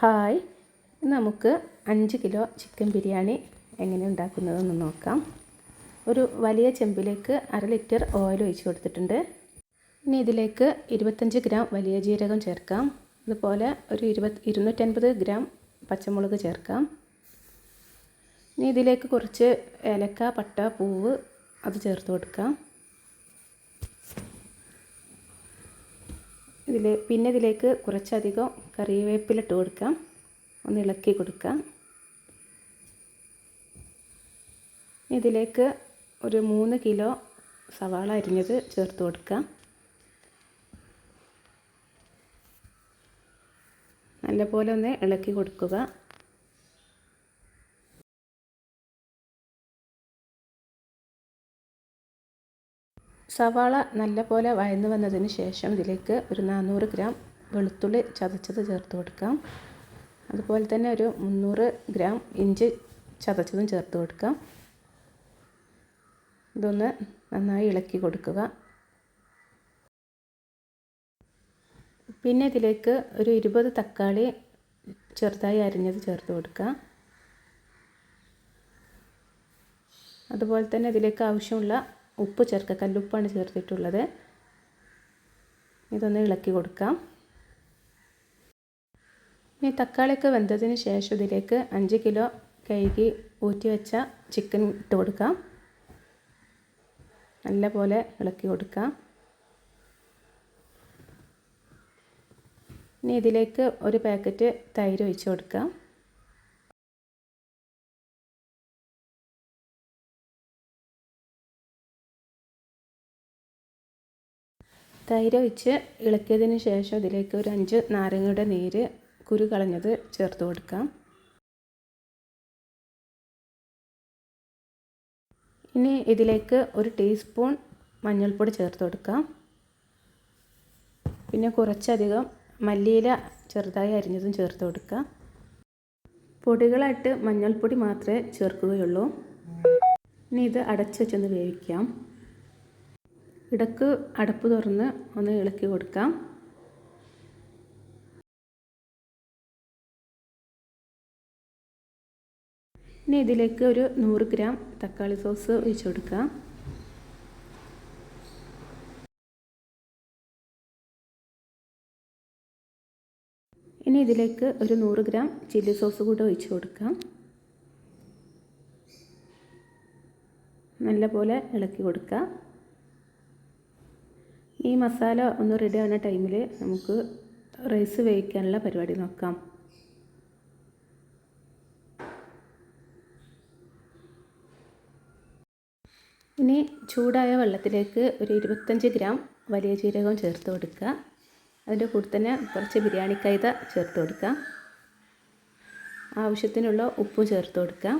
Hi. നമുക്ക് അഞ്ച് kilo chicken biryani എങ്ങനെ ഉണ്ടാക്കുന്നതെന്ന് നോക്കാം. ഒരു വലിയ ചെമ്പിലേക്ക് അര ലിറ്റർ ഓയിൽ ഒഴിച്ച് കൊടുത്തിട്ടുണ്ട്. ഇനി ഇതിലേക്ക് ഇരുപത്തഞ്ച് ഗ്രാം വലിയ ജീരകം ചേർക്കാം. അതുപോലെ ഒരു ഇരുപത് ഇരുന്നൂറ്റൻപത് ഗ്രാം പച്ചമുളക് ചേർക്കാം. ഇനി ഇതിലേക്ക് കുറച്ച് ഏലക്ക പട്ട പൂവ് അത് ചേർത്ത് കൊടുക്കാം. ഇതിൽ പിന്നെ ഇതിലേക്ക് കുറച്ചധികം കറിവേപ്പില ഇട്ട് കൊടുക്കാം. ഒന്ന് ഇളക്കി കൊടുക്കാം. ഇതിലേക്ക് ഒരു മൂന്ന് കിലോ സവാള അരിഞ്ഞത് ചേർത്ത് കൊടുക്കാം. നല്ലപോലെ ഒന്ന് ഇളക്കി കൊടുക്കുക. സവാള നല്ലപോലെ വഴന്നു വന്നതിന് ശേഷം ഇതിലേക്ക് ഒരു നാനൂറ് ഗ്രാം വെളുത്തുള്ളി ചതച്ചത് ചേർത്ത് കൊടുക്കാം. അതുപോലെ തന്നെ ഒരു മുന്നൂറ് ഗ്രാം ഇഞ്ചി ചതച്ചതും ചേർത്ത് കൊടുക്കാം. ഇതൊന്ന് നന്നായി ഇളക്കി കൊടുക്കുക. പിന്നെ ഇതിലേക്ക് ഒരു ഇരുപത് തക്കാളി ചെറുതായി അരിഞ്ഞത് ചേർത്ത് കൊടുക്കുക അതുപോലെ തന്നെ ഇതിലേക്ക് ആവശ്യമുള്ള ഉപ്പ് ചേർക്കുക കല്ലുപ്പാണ് ചേർത്തിട്ടുള്ളത്. ഇതൊന്ന് ഇളക്കി കൊടുക്കാം. ഇനി തക്കാളിയൊക്കെ വെന്തതിന് ശേഷം ഇതിലേക്ക് അഞ്ച് കിലോ കഴുകി ഊറ്റി വെച്ച ചിക്കൻ ഇട്ട് കൊടുക്കാം. നല്ലപോലെ ഇളക്കി കൊടുക്കാം. ഇനി ഇതിലേക്ക് ഒരു പാക്കറ്റ് തൈര് ഒഴിച്ച് കൊടുക്കാം. തൈര് ഒഴിച്ച് ഇളക്കിയതിന് ശേഷം ഇതിലേക്ക് ഒരു അഞ്ച് നാരങ്ങയുടെ നീര് കുരു കളഞ്ഞത് ചേർത്ത് കൊടുക്കാം. ഇനി ഇതിലേക്ക് ഒരു ടീസ്പൂൺ മഞ്ഞൾപ്പൊടി ചേർത്ത് കൊടുക്കാം. പിന്നെ കുറച്ചധികം മല്ലിയില ചെറുതായി അരിഞ്ഞതും ചേർത്ത് കൊടുക്കാം. പൊടികളായിട്ട് മഞ്ഞൾപ്പൊടി മാത്രമേ ചേർക്കുകയുള്ളൂ. ഇനി ഇത് അടച്ചു വെച്ചൊന്ന് വേവിക്കാം. ഇടയ്ക്ക് അടപ്പ് തുറന്ന് ഒന്ന് ഇളക്കി കൊടുക്കാം. ഇനി ഇതിലേക്ക് ഒരു നൂറ് ഗ്രാം തക്കാളി സോസ് ഒഴിച്ചു കൊടുക്കാം. ഇനി ഇതിലേക്ക് ഒരു നൂറ് ഗ്രാം ചില്ലി സോസ് കൂടെ ഒഴിച്ച് കൊടുക്കാം. നല്ലപോലെ ഇളക്കി കൊടുക്കുക ഈ മസാല ഒന്ന് റെഡി ആവുന്ന ടൈമിൽ നമുക്ക് റൈസ് വേവിക്കാനുള്ള പരിപാടി നോക്കാം. ഇനി ചൂടായ വെള്ളത്തിലേക്ക് ഒരു ഇരുപത്തഞ്ച് ഗ്രാം വലിയ ജീരകം ചേർത്ത് കൊടുക്കുക. അതിന്റെ കൂടെ തന്നെ കുറച്ച് ബിരിയാണി കൈത ചേർത്ത് കൊടുക്കുക. ആവശ്യത്തിനുള്ള ഉപ്പ് ചേർത്ത് കൊടുക്കുക.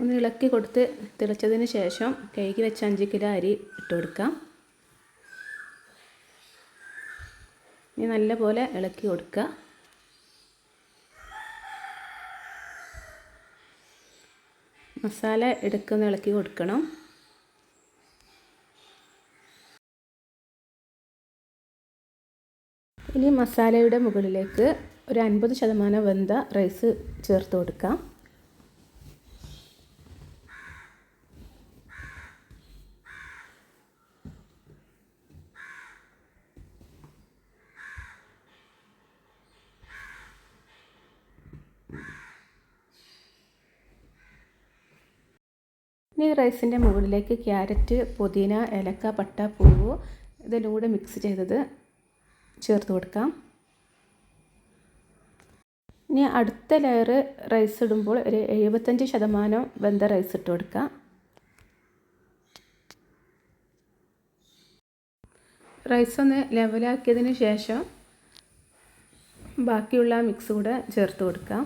ഒന്ന് ഇളക്കി കൊടുത്ത് തിളച്ചതിന് ശേഷം കഴുകി വെച്ച അഞ്ച് കിലോ അരി ഇട്ട് കൊടുക്കാം. ഇനി നല്ലപോലെ ഇളക്കി കൊടുക്കുക. മസാല എടുക്കുന്ന ഇളക്കി കൊടുക്കണം. ഇനി മസാലയുടെ മുകളിലേക്ക് ഒരു അൻപത് ശതമാനം വെന്ത റൈസ് ചേർത്ത് കൊടുക്കാം. ഇനി റൈസിന്റെ മുകളിലേക്ക് ക്യാരറ്റ് പുതിന ഏലക്ക പട്ട പൂവ് ഇതെല്ലാം കൂടെ മിക്സ് ചെയ്തത് ചേർത്ത് കൊടുക്കാം. ഇനി അടുത്ത ലെയർ റൈസ് ഇടുമ്പോൾ ഒരു എഴുപത്തഞ്ച് ശതമാനം വെന്ത റൈസ് ഇട്ട് കൊടുക്കാം. റൈസ് ഒന്ന് ലെവലാക്കിയതിന് ശേഷം ബാക്കിയുള്ള മിക്സ് കൂടെ ചേർത്ത് കൊടുക്കാം.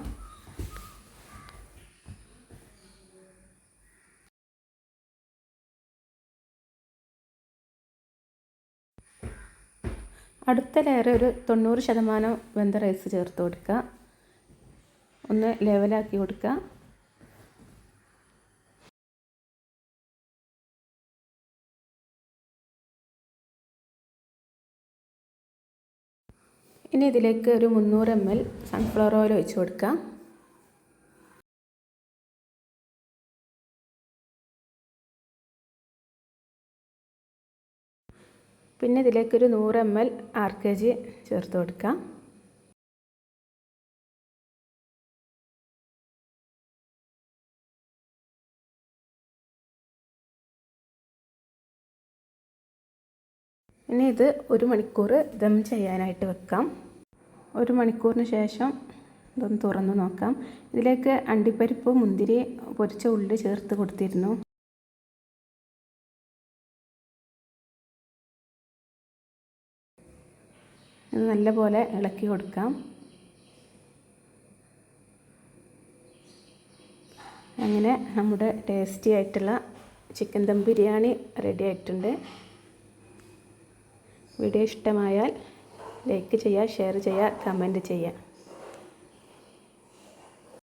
അടുത്ത ലെയർ ഒരു തൊണ്ണൂറ് ശതമാനം വെന്ത റൈസ് ചേർത്ത് കൊടുക്കുക. ഒന്ന് ലെവലാക്കി കൊടുക്കുക. ഇനി ഇതിലേക്ക് ഒരു മുന്നൂറ് എം എൽ സൺഫ്ലവർ ഓയിൽ ഒഴിച്ച് കൊടുക്കാം പിന്നെ ഇതിലേക്കൊരു നൂറ് M L R K G ചേർത്ത് കൊടുക്കാം ഇനി ഇത് ഒരു മണിക്കൂർ ദം ചെയ്യാനായിട്ട് വെക്കാം. ഒരു മണിക്കൂറിന് ശേഷം ഇതൊന്ന് തുറന്ന് നോക്കാം. ഇതിലേക്ക് അണ്ടിപ്പരിപ്പ് മുന്തിരി പൊരിച്ച ഉള്ളി ചേർത്ത് കൊടുത്തിരുന്നു. ഇത് നല്ലപോലെ ഇളക്കി കൊടുക്കാം. അങ്ങനെ നമ്മുടെ ടേസ്റ്റി ആയിട്ടുള്ള ചിക്കൻ ദം ബിരിയാണി റെഡി ആയിട്ടുണ്ട്. വീഡിയോ ഇഷ്ടമായാൽ ലൈക്ക് ചെയ്യുക ഷെയർ ചെയ്യുക കമന്റ് ചെയ്യുക.